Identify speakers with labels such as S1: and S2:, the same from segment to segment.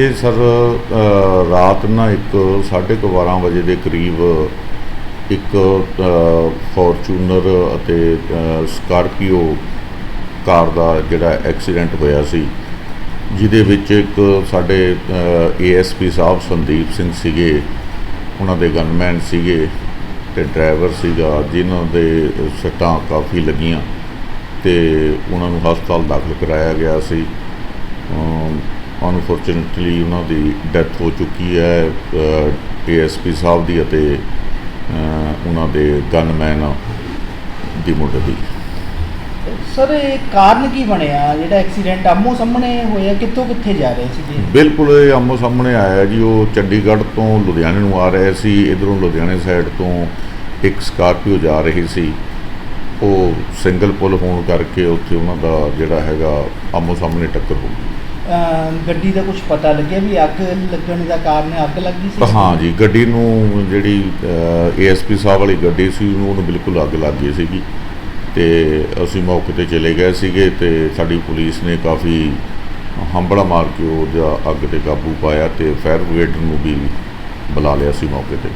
S1: ਇਹ ਸਰ ਰਾਤ ਨਾ ਇੱਕ 12:30 ਵਜੇ ਦੇ ਕਰੀਬ ਇੱਕ ਫੋਰਚੂਨਰ ਅਤੇ ਸਕਾਰਪੀਓ ਕਾਰ ਦਾ ਜਿਹੜਾ ਐਕਸੀਡੈਂਟ ਹੋਇਆ ਸੀ, ਜਿਹਦੇ ਵਿੱਚ ਇੱਕ ਸਾਡੇ ਏਐਸਪੀ ਸਾਹਿਬ ਸੰਦੀਪ ਸਿੰਘ ਸੀਗੇ, ਉਹਨਾਂ ਦੇ ਗਨਮੈਨ ਸੀਗੇ ਤੇ ਡਰਾਈਵਰ ਸੀਗਾ, ਜਿਨ੍ਹਾਂ ਦੇ ਸੱਟਾਂ ਕਾਫੀ ਲੱਗੀਆਂ ਤੇ ਉਹਨਾਂ ਨੂੰ ਹਸਪਤਾਲ ਦਾਖਲ ਕਰਾਇਆ ਗਿਆ ਸੀ। ਅਨਫੋਰਚੂਨਟਲੀ ਉਹਨਾਂ ਦੀ ਡੈਥ ਹੋ ਚੁੱਕੀ ਹੈ ਏਐਸਪੀ ਸਾਹਿਬ ਦੀ ਅਤੇ ਉਹਨਾਂ ਦੇ ਗਨਮੈਨ ਦੀ ਮੁੰਡੇ ਦੀ।
S2: ਸਰ ਇਹ ਕਾਰਨ ਕੀ ਬਣਿਆ? ਜਿਹੜਾ ਐਕਸੀਡੈਂਟ ਆਮੋ ਸਾਹਮਣੇ ਹੋਇਆ ਕਿੱਥੋਂ ਕਿੱਥੇ ਜਾ ਰਹੇ ਸੀਗੇ
S1: ਬਿਲਕੁਲ ਇਹ ਆਮੋ ਸਾਹਮਣੇ ਆਇਆ ਜੀ ਉਹ ਚੰਡੀਗੜ੍ਹ ਤੋਂ ਲੁਧਿਆਣੇ ਨੂੰ ਆ ਰਹੇ ਸੀ ਇਧਰੋਂ ਲੁਧਿਆਣੇ ਸਾਈਡ ਤੋਂ ਇੱਕ ਸਕਾਰਪੀਓ ਜਾ ਰਹੀ ਸੀ। ਉਹ ਸਿੰਗਲ ਪੁਲ ਹੋਣ ਕਰਕੇ ਉੱਥੇ ਉਹਨਾਂ ਦਾ ਜਿਹੜਾ ਹੈਗਾ ਆਮੋ ਸਾਹਮਣੇ ਟੱਕਰ ਹੋ ਗਈ।
S2: ਗੱਡੀ ਦਾ ਕੁਝ ਪਤਾ ਲੱਗਿਆ ਵੀ ਅੱਗ ਲੱਗਣ ਦਾ ਕਾਰਨ ਅੱਗ ਲੱਗੀ ਸੀ?
S1: ਹਾਂ ਜੀ ਗੱਡੀ ਨੂੰ ਜਿਹੜੀ ਏਐਸਪੀ ਸਾਹਿਬ ਵਾਲੀ ਗੱਡੀ ਸੀ ਉਹਨੂੰ ਬਿਲਕੁਲ ਅੱਗ ਲੱਗ ਗਈ ਸੀਗੀ। ਤੇ ਅਸੀਂ ਮੌਕੇ ਤੇ ਚਲੇ ਗਏ ਸੀਗੇ ਤੇ ਸਾਡੀ ਪੁਲਿਸ ਨੇ ਕਾਫੀ ਹੰਬੜਾ ਮਾਰ ਕੇ ਉਹਦਾ ਅੱਗ ਤੇ ਕਾਬੂ ਪਾਇਆ ਤੇ ਫਾਇਰ ਬ੍ਰਿਗੇਡ ਨੂੰ ਵੀ ਬੁਲਾ ਲਿਆ ਸੀ ਮੌਕੇ ਤੇ।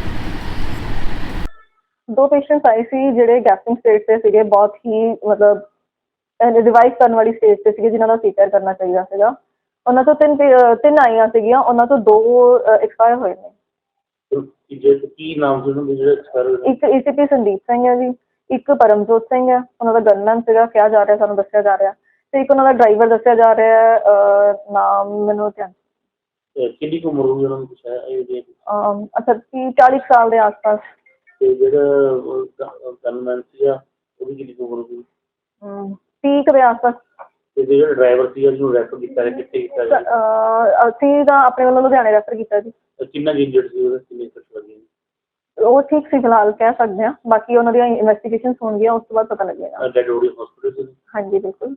S3: ਦੋ ਪੇਸ਼ੈਂਟਸ ਆਏ ਸੀ ਜਿਹੜੇ ਗੈਸਟਿੰਗ ਸਟੇਜ ਤੇ ਸੀਗੇ ਬਹੁਤ ਹੀ ਮਤਲਬ ਰਿਵਾਈਵ ਕਰਨ ਵਾਲੀ ਸਟੇਜ ਤੇ ਸੀਗੇ ਜਿਨ੍ਹਾਂ ਦਾ ਸੀਕਰ ਕਰਨਾ ਚਾਹੀਦਾ ਸੀਗਾ। ਉਹਨਾਂ ਤੋਂ ਤਿੰਨ ਪੇ- ਤਿੰਨ ਆਈਆਂ ਸੀਗੀਆਂ ਉਹਨਾਂ ਤੋਂ ਦੋ ਐਕਸਪਾਇਰ ਹੋਏ ਨੇ।
S4: ਕਿ ਜੇ ਕੀ ਨਾਮ ਸੀ ਉਹਨਾਂ ਦੇ ਜਿਹੜੇ ਐਕਸਪਾਇਰ ਹੋਏ
S3: ਇੱਕ ਏਸੀਪੀ ਸੰਦੀਪ ਸਿੰਘ ਹੈ ਜੀ ਇੱਕ ਪਰਮਜੋਤ ਸਿੰਘ ਹੈ ਉਹਨਾਂ ਦਾ ਗਨਮੈਨ ਸੀਗਾ ਕਿਹਾ ਜਾ ਰਿਹਾ ਸਾਨੂੰ ਦੱਸਿਆ ਜਾ ਰਿਹਾ। ਤੇ ਇੱਕ ਉਹਨਾਂ ਦਾ ਡਰਾਈਵਰ ਦੱਸਿਆ ਜਾ ਰਿਹਾ ਹੈ, ਅਹ, ਨਾਮ ਮੈਨੂੰ ਧਿਆਨ
S4: ਕਿੰਨੀ ਕੁ ਉਮਰ ਹੋਈ ਉਹਨਾਂ ਦੀ ਕੁਛ ਹੈ ਇਹ ਦੇ
S3: ਅਮ, ਅੱਛਾ 30 40 ਸਾਲ ਦੇ ਆਸ-ਪਾਸ।
S4: ਤੇ ਜਿਹੜਾ ਗਨਮੈਨ ਸੀਗਾ ਉਹਦੀ ਕਿੰਨੀ ਕੁ ਉਮਰ ਹੋਈ
S3: ਅਮ, 30 ਕੁ ਦੇ ਆਸ-ਪਾਸ।
S4: ਤੇ ਜਿਹੜਾ ਡਰਾਈਵਰ ਸੀਗਾ ਜਿਹਨੂੰ ਰੈਫਰ ਕੀਤਾ ਗਿਆ ਕਿੱਥੇ ਕੀਤਾ ਗਿਆ
S3: ਅਹ, ਅਸੀਂ ਤਾਂ ਆਪਣੇ ਵੱਲੋਂ ਲੁਧਿਆਣੇ ਰੈਫਰ ਕੀਤਾ ਜੀ।
S4: ਤੇ ਕਿੰਨਾ ਇੰਜਰਡ ਸੀ ਉਹਦੇ? ਕਿੰਨੇ ਸੱਟ ਲੱਗੀ?
S3: ਉਹ ਠੀਕ ਸੀ ਫਿਲਹਾਲ ਕਹਿ ਸਕਦੇ ਹਾਂ। ਬਾਕੀ ਉਹਨਾਂ ਦੀਆਂ ਇਨਵੈਸਟੀਗੇਸ਼ਨਸ ਹੋਣਗੀਆਂ ਉਸ ਤੋਂ ਬਾਅਦ ਪਤਾ ਲੱਗੇਗਾ।
S4: ਡੈਡ ਬੋਡੀ ਹਸਪੀਟਲ ਸੀ?
S3: ਹਾਂਜੀ ਬਿਲਕੁਲ।